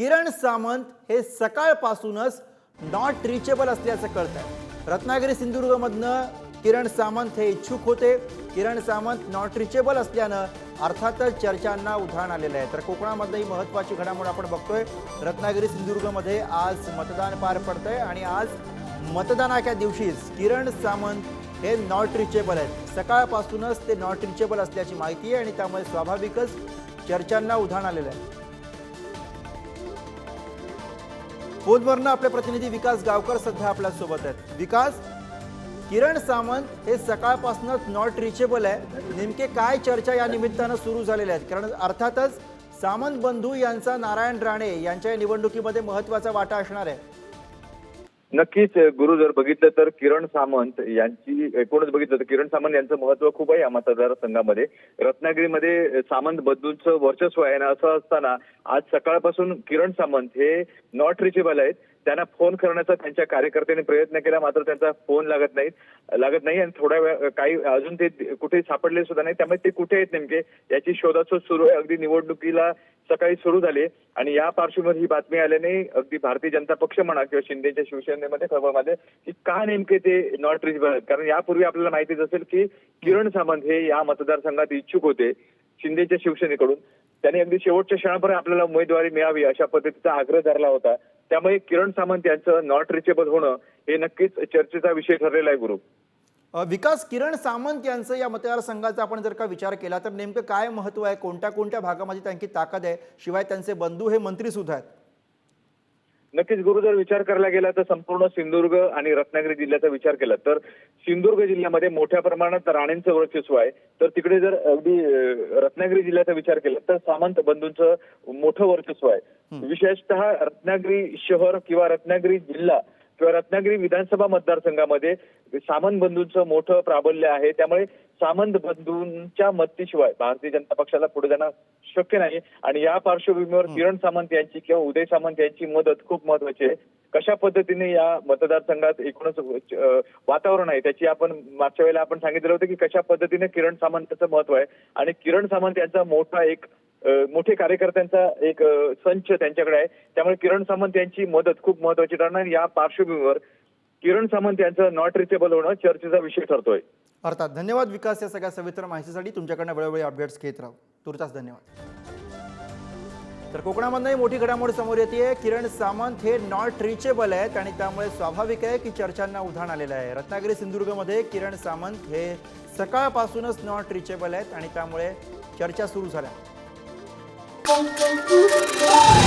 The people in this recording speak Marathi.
किरण सामंत हे सकाळपासूनच नॉट रिचेबल असल्याचं कळत आहे रत्नागिरी सिंधुदुर्गमधनं किरण सामंत हे इच्छुक होते. किरण सामंत नॉट रिचेबल असल्यानं अर्थातच चर्चांना उधाण आलेलं आहे. तर कोकणामधलं ही महत्त्वाची घडामोड आपण बघतोय. रत्नागिरी सिंधुदुर्गमध्ये आज मतदान पार पडतंय आणि आज मतदानाच्या दिवशीच किरण सामंत हे नॉट रिचेबल आहेत. सकाळपासूनच ते नॉट रिचेबल असल्याची माहिती आहे आणि त्यामुळे स्वाभाविकच चर्चांना उधाण आलेलं आहे. फोनवरनं आपले प्रतिनिधी विकास गावकर सध्या आपल्यासोबत आहेत. विकास किरण सामंत हे सकाळपासूनच नॉट रिचेबल आहे. नेमके काय चर्चा या निमित्तानं सुरू झालेल्या आहेत? कारण अर्थातच सामंत बंधू यांचा नारायण राणे यांच्या या निवडणुकीमध्ये महत्त्वाचा वाटा असणार आहे. नक्कीच गुरु जर बघितलं तर किरण सामंत यांची एकूणच बघितलं तर किरण सामंत यांचं महत्त्व खूप आहे या मतदारसंघामध्ये. रत्नागिरीमध्ये सामंत बंधूंचं वर्चस्व आहे ना असं असताना आज सकाळपासून किरण सामंत हे नॉट रिचेबल आहेत. त्यांना फोन करण्याचा त्यांच्या कार्यकर्त्यांनी प्रयत्न केला मात्र त्यांचा फोन लागत नाही लागत नाही आणि थोड्या वेळ काही अजून ते कुठे सापडले सुद्धा नाही त्यामुळे ते कुठे आहेत नेमके? याची शोधाशोध सुरू आहे. अगदी निवडणुकीला सकाळी सुरू झाली. आणि या पार्श्वभूमीवर ही बातमी आल्याने अगदी भारतीय जनता पक्ष म्हणा किंवा शिंदेच्या शिवसेनेमध्ये खबरमध्ये की का नेमके ते नॉट रिचेबल कारण यापूर्वी आपल्याला माहितीच असेल की किरण सामंत हे या मतदारसंघात इच्छुक होते शिंदेच्या शिवसेनेकडून. त्यांनी अगदी शेवटच्या क्षणापर्यंत आपल्याला उमेदवारी मिळावी अशा पद्धतीचा आग्रह धरला होता. त्यामुळे किरण सामंत यांचं नॉट रिचेबल होणं हे नक्कीच चर्चेचा विषय ठरलेला आहे गुरु. विकास किरण सामंत यांचं या मतदारसंघाचा आपण जर का विचार केला तर नेमकं काय महत्त्व आहे? कोणत्या कोणत्या भागामध्ये त्यांची ताकद आहे? शिवाय त्यांचे बंधू हे मंत्री सुद्धा आहेत. नक्कीच गुरु जर विचार करायला गेला तर संपूर्ण सिंधुदुर्ग आणि रत्नागिरी जिल्ह्याचा विचार केला तर सिंधुदुर्ग जिल्ह्यामध्ये मोठ्या प्रमाणात राणेंचं वर्चस्व आहे. तर तिकडे जर अगदी रत्नागिरी जिल्ह्याचा विचार केला तर सामंत बंधूंचं मोठं वर्चस्व आहे. विशेषतः रत्नागिरी शहर किंवा रत्नागिरी जिल्हा किंवा रत्नागिरी विधानसभा मतदारसंघामध्ये सामंत बंधूंचं मोठं प्राबल्य आहे. त्यामुळे सामंत बंधूंच्या मदतीशिवाय भारतीय जनता पक्षाला पुढे जाणं शक्य नाही. आणि या पार्श्वभूमीवर किरण सामंत यांची किंवा उदय सामंत यांची मदत खूप महत्वाची आहे. कशा पद्धतीने या मतदारसंघात एकूणच वातावरण आहे त्याची आपण मागच्या वेळेला आपण सांगितलं होतं की कशा पद्धतीने किरण सामंतचं महत्त्व आहे. आणि किरण सामंत यांचा मोठा एक मोठे कार्यकर्त्यांचा एक संच त्यांच्याकडे आहे. त्यामुळे किरण सामंत यांची मदत खूप महत्वाची ठरणार. या पार्श्वभूमीवर किरण सामंत यांचं नॉट रिचेबल होणं चर्चेचा विषय ठरतोय. अर्थात धन्यवाद विकास या सगळ्या सविस्तर माहितीसाठी. तुमच्याकडनं वेळोवेळी अपडेट्स घेत राहू. तुर्तास धन्यवाद. तर कोकणामधनंही मोठी घडामोड समोर येते किरण सामंत हे नॉट रिचेबल आहेत आणि त्यामुळे स्वाभाविक आहे की चर्चांना उधाण आलेलं आहे. रत्नागिरी सिंधुदुर्गमध्ये किरण सामंत हे सकाळपासूनच नॉट रिचेबल आहेत आणि त्यामुळे चर्चा सुरू झाल्या. boom, boom.